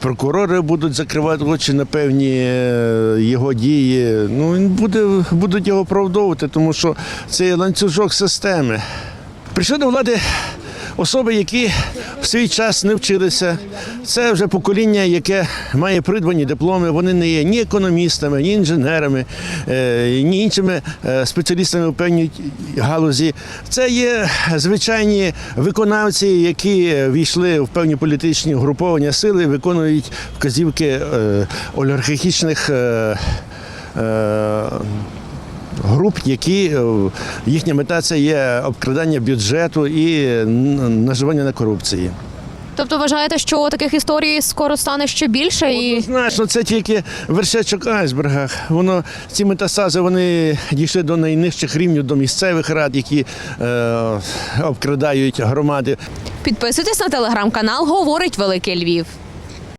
Прокурори будуть закривати очі на певні е, його дії. Ну він буде будуть його оправдовувати, тому що це ланцюжок системи. Прийшли до влади особи, які в свій час не вчилися. Це вже покоління, яке має придбані дипломи. Вони не є ні економістами, ні інженерами, е, ні іншими е, спеціалістами у певній галузі. Це є звичайні виконавці, які війшли в певні політичні угруповання сили, виконують вказівки е, олігархічних. Груп, які е, їхня мета це є обкрадання бюджету і наживання на корупції. Тобто вважаєте, що таких історій скоро стане ще більше і Знаєш, ну це тільки вершечок айсберга. Воно ці метастази вони дійшли до найнижчих рівнів, до місцевих рад, які е, обкрадають громади. підписуйтесь на телеграм-канал Говорить Великий Львів.